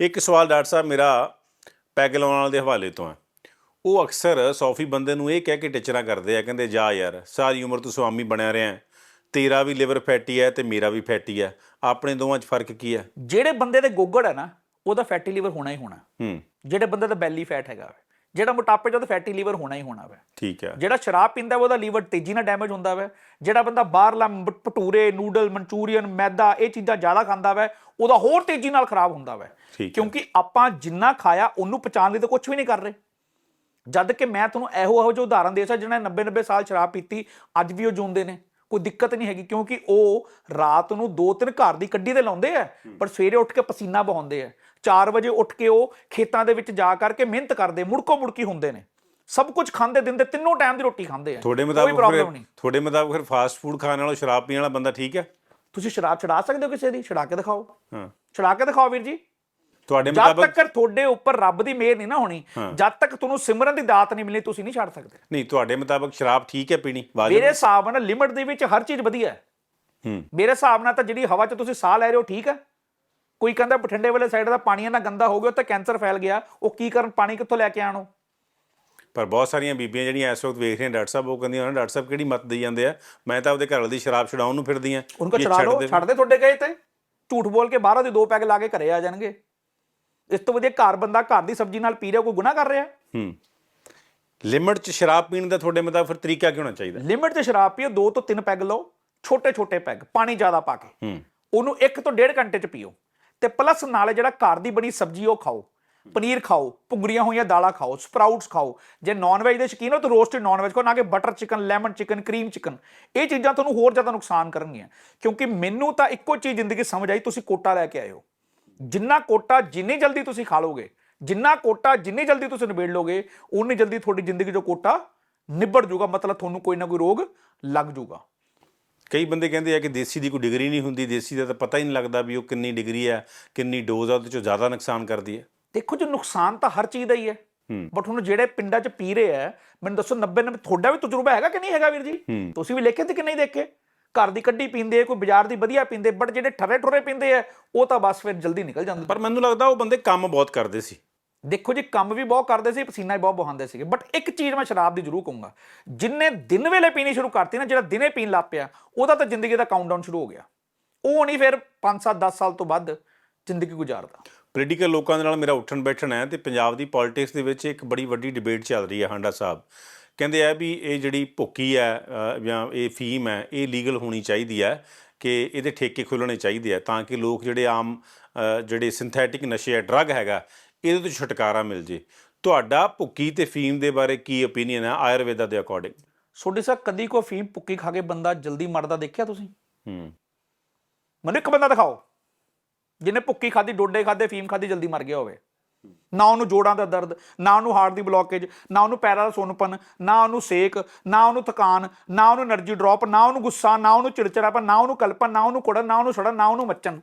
ਇੱਕ ਸਵਾਲ ਡਾਕਟਰ ਸਾਹਿਬ ਮੇਰਾ ਪੈਗ ਲਾਉਣ ਵਾਲੇ ਦੇ ਹਵਾਲੇ ਤੋਂ ਹੈ। ਉਹ ਅਕਸਰ ਸੌਫੀ ਬੰਦੇ ਨੂੰ ਇਹ ਕਹਿ ਕੇ ਟਿਚਰਾਂ ਕਰਦੇ ਆ ਕਹਿੰਦੇ ਜਾ ਯਾਰ ਸਾਰੀ ਉਮਰ ਤੂੰ ਸਵਾਮੀ ਬਣਿਆ ਰਿਹਾ। ਤੇਰਾ ਵੀ ਲਿਵਰ ਫੈਟੀ ਹੈ ਤੇ ਮੇਰਾ ਵੀ ਫੈਟੀ ਹੈ। ਆਪਣੇ ਦੋਵਾਂ 'ਚ ਫ਼ਰਕ ਕੀ ਹੈ? ਜਿਹੜੇ ਬੰਦੇ ਦੇ ਗੋਗੜ ਹੈ ਨਾ ਉਹਦਾ ਫੈਟੀ ਲੀਵਰ ਹੋਣਾ ਹੀ ਹੋਣਾ। ਹੂੰ। ਜਿਹੜੇ ਬੰਦੇ ਦਾ ਬੈਲੀ ਫੈਟ ਹੈਗਾ। ਵੇ ਜਿਹੜਾ ਮੋਟਾਪੇ 'ਚ ਉਹਦਾ ਫੈਟੀ ਲੀਵਰ ਹੋਣਾ ਹੀ ਹੋਣਾ ਵੇ। ਠੀਕ ਹੈ। ਜਿਹੜਾ ਸ਼ਰਾਬ ਪੀਂਦਾ ਉਹਦਾ ਲੀਵਰ ਤੇਜ਼ੀ ਨਾਲ ਡੈਮੇਜ ਹੁੰਦਾ ਵਾ। ਜਿਹੜਾ ਬੰਦਾ ਬਾਹਰਲਾ ਭਟੂਰੇ ਨੂਡਲ ਮਨਚੂਰੀਅਨ ਮੈਦਾ ਇਹ ਚੀਜ਼ਾਂ ਜ਼ਿਆਦਾ ਖਾਂਦਾ ਵਾ ਉਹਦਾ ਹੋਰ ਤੇਜ਼ੀ ਨਾਲ ਖਰਾਬ ਹੁੰਦਾ ਵਾ। ਕਿਉਂਕਿ ਆਪਾਂ ਜਿੰਨਾ ਖਾਇਆ ਉਹਨੂੰ ਪਚਾਣ ਲਈ ਤਾਂ ਕੁਝ ਵੀ ਨਹੀਂ ਕਰ ਰਹੇ। ਜਦ ਕਿ ਮੈਂ ਤੁਹਾਨੂੰ ਇਹੋ ਇਹੋ ਜਿਹੇ ਉਦਾਹਰਨ ਦੇ ਸਕਦਾ ਜਿਹਨਾਂ ਨੇ 90 90 ਸਾਲ ਸ਼ਰਾਬ ਪੀਤੀ ਅੱਜ ਵੀ ਉਹ ਜਿਉਂਦੇ ਨੇ। ਕੋਈ ਦਿੱਕਤ ਨਹੀਂ ਹੈਗੀ ਕਿਉਂਕਿ ਉਹ ਰਾਤ ਨੂੰ ਦੋ ਤਿੰਨ ਘਰ ਦੀ ਕੱਢੀ ਤੇ ਲਾਉਂਦੇ ਆ ਪਰ ਸਵੇਰੇ ਉੱਠ ਕੇ ਪਸੀਨਾ ਬਹਾਉਂਦੇ ਆ। 4 ਵਜੇ ਉੱਠ ਕੇ ਉਹ ਖੇਤਾਂ ਦੇ ਵਿੱਚ ਜਾ ਕਰਕੇ ਮਿਹਨਤ ਕਰਦੇ ਮੁੜਕੋ ਮੁੜਕੀ ਹੁੰਦੇ ਨੇ। ਸਭ ਕੁਝ ਖਾਂਦੇ ਦਿਨ ਦੇ ਤਿੰਨੋਂ ਟਾਈਮ ਦੀ ਰੋਟੀ ਖਾਂਦੇ ਆ। ਤੁਹਾਡੇ ਕੋਈ ਮੁਤਾਬਕ ਪ੍ਰੋਬਲਮ ਫਿਰ ਨਹੀਂ। ਤੁਹਾਡੇ ਮੁਤਾਬਕ ਫਿਰ ਫਾਸਟ ਫੂਡ ਖਾਣ ਵਾਲਾ ਸ਼ਰਾਬ ਪੀਣ ਵਾਲਾ ਬੰਦਾ ਠੀਕ ਹੈ? ਤੁਸੀਂ ਸ਼ਰਾਬ ਛਡਾ ਸਕਦੇ ਹੋ ਕਿਸੇ ਦੀ? ਛਡਾ ਕੇ ਦਿਖਾਓ। ਹਾਂ। ਛਡਾ ਕੇ ਦਿਖਾਓ ਵੀਰ ਜੀ। ਤੁਹਾਡੇ ਜਦ ਮੁਤਾਬਕ ਤੱਕ ਤੁਹਾਡੇ ਉੱਪਰ ਰੱਬ ਦੀ ਮਿਹਰ ਨਹੀਂ ਨਾ ਹੋਣੀ ਜਦ ਤੱਕ ਤੁਹਾਨੂੰ ਸਿਮਰਨ ਦੀ ਦਾਤ ਨਹੀਂ ਮਿਲੀ ਤੁਸੀਂ ਨਹੀਂ ਛੱਡ ਸਕਦੇ। ਨਹੀਂ ਤੁਹਾਡੇ ਮੁਤਾਬਕ ਸ਼ਰਾਬ ਠੀਕ ਹੈ ਪੀਣੀ ਵਾਜਬ ਮੇਰੇ ਹਿਸਾਬ ਨਾਲ ਲਿਮਟ ਦੇ ਵਿੱਚ ਹਰ ਚੀਜ਼ ਵਧੀਆ ਹੈ। ਹੂੰ। ਮੇਰੇ ਹਿਸਾਬ ਨਾਲ ਤਾਂ ਜਿਹੜੀ ਹਵਾ 'ਚ ਤੁਸੀਂ ਸਾਹ ਲੈ ਰਹੇ ਹੋ ਠੀਕ ਹੈ। ਕੋਈ ਕਹਿੰਦਾ ਬਠਿੰਡੇ ਵਾਲੇ ਸਾਈਡ ਦਾ ਪਾਣੀ ਇੰਨਾ ਗੰਦਾ ਹੋ ਗਿਆ ਉੱਥੇ ਕੈਂਸਰ ਫੈਲ ਗਿਆ ਉਹ ਕੀ ਕਰਨ ਪਾਣੀ ਕਿੱਥੋਂ ਲੈ ਕੇ ਆਣੋ ਪਰ ਬਹੁਤ ਸਾਰੀਆਂ ਬੀਬੀਆਂ ਜਿਹੜੀਆਂ ਇਸ ਵਕਤ ਵੇਖ ਰਹੀਆਂ ਡਾਕਟਰ ਸਾਹਿਬ ਉਹ ਕਹਿੰਦੀਆਂ ਨੇ ਡਾਕਟਰ ਸਾਹਿਬ ਕਿਹੜੀ ਮਤ ਦੇਈ ਜਾਂਦੇ ਆ? ਮੈਂ ਤਾਂ ਆਪਦੇ ਘਰ ਵਾਲੀ ਦੀ ਸ਼ਰਾਬ ਛਡਾਉਣ ਨੂੰ ਫਿਰਦੀ ਆ। ਉਹਨਾਂ ਕੋ ਛਡਾ ਲਓ ਛੱਡ ਦੇ ਤੁਹਾਡੇ ਗਏ ਤੇ? ਝੂਠ ਬੋਲ ਕੇ ਬਾਹਰੋਂ ਦੀ ਦੋ ਪੈਗ ਲਾ ਕੇ ਘਰੇ ਆ ਜਾਣਗੇ। ਇਸ ਤੋਂ ਵਧੀਆ ਘਰ ਬੰਦਾ ਘਰ ਦੀ ਸਬਜ਼ੀ ਨਾਲ ਪੀ ਰਿਹਾ ਕੋਈ ਗੁਨਾਹ ਕਰ ਰਿਹਾ? ਹੂੰ। ਲਿਮਟ 'ਚ ਸ਼ਰਾਬ ਪੀਣ ਦਾ ਤੁਹਾਡੇ ਮੁਤਾਬਕ ਫਿਰ ਤਰੀਕਾ ਕੀ ਹੋਣਾ ਚਾਹੀਦਾ? ਲਿਮਿਟ 'ਚ ਸ਼ਰਾਬ ਪੀਓ ਦੋ ਤੋਂ ਤਿੰਨ ਪੈਗ ਲਓ ਛੋਟੇ ਛੋਟੇ ਪੈਗ ਪਾਣੀ ਜ਼ਿਆਦਾ ਪਾ ਕੇ। ਹੂੰ। ਉਹਨੂੰ 1 ਤੋਂ 1.5 ਘੰਟੇ 'ਚ ਪੀਓ। ਤੇ ਪਲੱਸ ਨਾਲ ਜਿਹੜਾ ਘਰ ਦੀ ਬਣੀ ਸਬਜ਼ੀ ਉਹ ਖਾਓ। ਪਨੀਰ ਖਾਓ ਭੁੰਗਰੀਆਂ ਹੋਈਆਂ ਦਾਲਾਂ ਖਾਓ ਸਪਰਾਊਟਸ ਖਾਓ। ਜੇ ਨਾਨ ਵੈਜ ਦੇ ਸ਼ੌਕੀਨ ਹੋ ਤਾਂ ਰੋਸਟਡ ਨਾਨ ਵੈਜ ਖਾਓ ਨਾ ਕਿ butter chicken lemon chicken cream chicken ਇਹ ਚੀਜ਼ਾਂ ਤੁਹਾਨੂੰ ਹੋਰ ਜ਼ਿਆਦਾ ਨੁਕਸਾਨ ਕਰਨਗੀਆਂ। ਕਿਉਂਕਿ ਮੈਨੂੰ ਤਾਂ ਇੱਕੋ ਚੀਜ਼ ਜ਼ਿੰਦਗੀ ਸਮਝ ਆਈ ਤੁਸੀਂ ਕੋਟਾ ਲੈ ਕੇ ਆਏ ਹੋ। ਜਿੰਨਾ ਕੋਟਾ ਜਿੰਨੀ ਜਲਦੀ ਤੁਸੀਂ ਖਾ ਲੋਗੇ ਜਿੰਨਾ ਕੋਟਾ ਜਿੰਨੀ ਜਲਦੀ ਤੁਸੀਂ ਨਿਬੇੜ ਲੋਗੇ ਉਨੀ ਜਲਦੀ ਤੁਹਾਡੀ ਜ਼ਿੰਦਗੀ 'ਚੋਂ ਕੋਟਾ ਨਿਬੜ ਜਾਊਗਾ ਮਤਲਬ ਤੁਹਾਨੂੰ ਕੋਈ ਨਾ ਕੋਈ ਰੋਗ ਲੱਗ ਜਾਊਗਾ। ਕਈ ਬੰਦੇ ਕਹਿੰਦੇ ਆ ਕਿ ਦੇਸੀ ਦੀ ਕੋਈ ਡਿਗਰੀ ਨਹੀਂ ਹੁੰਦੀ ਦੇਸੀ ਦਾ ਤਾਂ ਪਤਾ ਹੀ ਨਹੀਂ ਲੱਗਦਾ ਵੀ ਉਹ ਕਿੰਨੀ ਡਿਗਰੀ ਹੈ ਕਿੰਨੀ ਡੋਜ਼ ਆ ਉਹਦੇ 'ਚੋਂ ਜ਼ਿਆਦਾ ਨੁਕਸਾਨ ਕਰਦੀ ਹੈ ਦੇਖੋ ਜੀ ਨੁਕਸਾਨ ਤਾਂ ਹਰ ਚੀਜ਼ ਦਾ ਹੀ ਹੈ। ਬਟ ਹੁਣ ਜਿਹੜੇ ਪਿੰਡਾਂ 'ਚ ਪੀ ਰਹੇ ਆ ਮੈਨੂੰ ਦੱਸੋ 90 90 ਤੁਹਾਡਾ ਵੀ ਤਜਰਬਾ ਹੈਗਾ ਕਿ ਨਹੀਂ ਹੈਗਾ ਵੀਰ ਜੀ। ਤੁਸੀਂ ਵੀ ਲੇਖੇ ਤੇ ਕਿ ਨਹੀਂ ਦੇਖੇ ਘਰ ਦੀ ਕੱਢੀ ਪੀਂਦੇ ਕੋਈ ਬਾਜ਼ਾਰ ਦੀ ਵਧੀਆ ਪੀਂਦੇ ਬਟ ਜਿਹੜੇ ਠਰੇ ਠੁਰੇ ਪੀਂਦੇ ਆ ਉਹ ਤਾਂ ਬਸ ਫਿਰ ਜਲਦੀ ਨਿਕਲ ਜਾਂਦੇ। ਪਰ ਮੈਨੂੰ ਲੱਗਦਾ ਉਹ ਬੰਦੇ ਕੰਮ ਬਹੁਤ ਕਰਦੇ ਸੀ। ਦੇਖੋ ਜੀ ਕੰਮ ਵੀ ਬਹੁਤ ਕਰਦੇ ਸੀ ਪਸੀਨਾ ਵੀ ਬਹੁਤ ਬਹਾਉਂਦੇ ਸੀਗੇ। ਬਟ ਇੱਕ ਚੀਜ਼ ਮੈਂ ਸ਼ਰਾਬ ਦੀ ਜ਼ਰੂਰ ਕਹੂੰਗਾ ਜਿੰਨੇ ਦਿਨ ਵੇਲੇ ਪੀਣੀ ਸ਼ੁਰੂ ਕਰਤੀ ਨਾ ਜਿਹੜਾ ਦਿਨੇ ਪੀਣ ਲੱਗ ਪਿਆ ਉਹਦਾ ਤਾਂ ਜ਼ਿੰਦਗੀ ਦਾ ਕਾਊਂਟਡਾਊਨ ਸ਼ੁਰੂ ਹੋ ਗਿਆ। ਉਹ ਨਹੀਂ ਫਿਰ 5 7 10 ਸਾਲ ਤੋਂ ਬਾਅਦ ਜ਼ਿੰਦਗੀ ਗੁਜ਼ਾਰਦਾ। ਪੋਲੀਟੀਕਲ ਲੋਕਾਂ ਦੇ ਨਾਲ ਮੇਰਾ ਉੱਠਣ ਬੈਠਣ ਹੈ ਤੇ ਪੰਜਾਬ ਦੀ ਪੋਲਿਟਿਕਸ ਦੇ ਵਿੱਚ ਇੱਕ ਬੜੀ ਵੱਡੀ ਡਿਬੇਟ ਚੱਲ ਰਹੀ ਹੈ ਹਾਂਡਾ ਸਾਹਿਬ। ਕਹਿੰਦੇ ਆ ਵੀ ਇਹ ਜਿਹੜੀ ਭੁੱਕੀ ਹੈ ਜਾਂ ਇਹ ਫੀਮ ਹੈ ਇਹ ਲੀਗਲ ਹੋਣੀ ਚਾਹੀਦੀ ਹੈ ਕਿ ਇਹਦੇ ਠੇਕੇ ਖੁੱਲਣੇ ਚਾਹੀਦੇ ਆ ਤਾਂ ਕਿ ਲੋਕ ਜਿਹੜੇ ਆਮ ਜਿਹੜੇ ਸਿੰਥੈਟਿਕ ਨਸ਼ੇ ਹੈ ਡਰੱਗ ਹੈਗਾ ਇਹਦੇ ਤੋਂ ਛੁਟਕਾਰਾ ਮਿਲ ਜੇ। ਤੁਹਾਡਾ ਭੁੱਕੀ ਤੇ ਫੀਮ ਦੇ ਬਾਰੇ ਕੀ ਓਪੀਨੀਅਨ ਹੈ ਆਯੁਰਵੇਦਾ ਦੇ ਅਕੋਰਡਿੰਗ ਸੋਡੀ ਸਾਹਿਬ ਕਦੀ ਕੋ ਫੀਮ ਪੁੱਕੀ ਖਾ ਕੇ ਬੰਦਾ ਜਲਦੀ ਮਰਦਾ ਦੇਖਿਆ ਤੁਸੀਂ? ਹੂੰ। ਮੈਨੂੰ ਇੱਕ ਬੰਦਾ ਦਿਖਾਓ ਜਿਹਨੇ ਭੁੱਕੀ ਖਾਦੀ ਡੋਡੇ ਖਾਦੇ ਫੀਮ ਖਾਦੀ ਜਲਦੀ ਮਰ ਗਿਆ ਹੋਵੇ। ਨਾ ਉਹਨੂੰ ਜੋੜਾਂ ਦਾ ਦਰਦ ਨਾ ਉਹਨੂੰ ਹਾਰਟ ਦੀ ਬਲੋਕੇਜ ਨਾ ਉਹਨੂੰ ਪੈਰਾਂ ਦਾ ਸੁੰਨਪਨ ਨਾ ਉਹਨੂੰ ਸੇਕ ਨਾ ਉਹਨੂੰ ਥਕਾਨ ਨਾ ਉਹਨੂੰ એનર્ਜੀ ਡ੍ਰੌਪ ਨਾ ਉਹਨੂੰ ਗੁੱਸਾ ਨਾ ਉਹਨੂੰ ਚਿੜਚਿੜਾਪਨ ਨਾ ਉਹਨੂੰ ਕਲਪਨ ਨਾ ਉਹਨੂੰ ਕੁੜਨ ਨਾ ਉਹਨੂੰ ਸੜਨ ਨਾ ਉਹਨੂੰ ਮੱਚਣ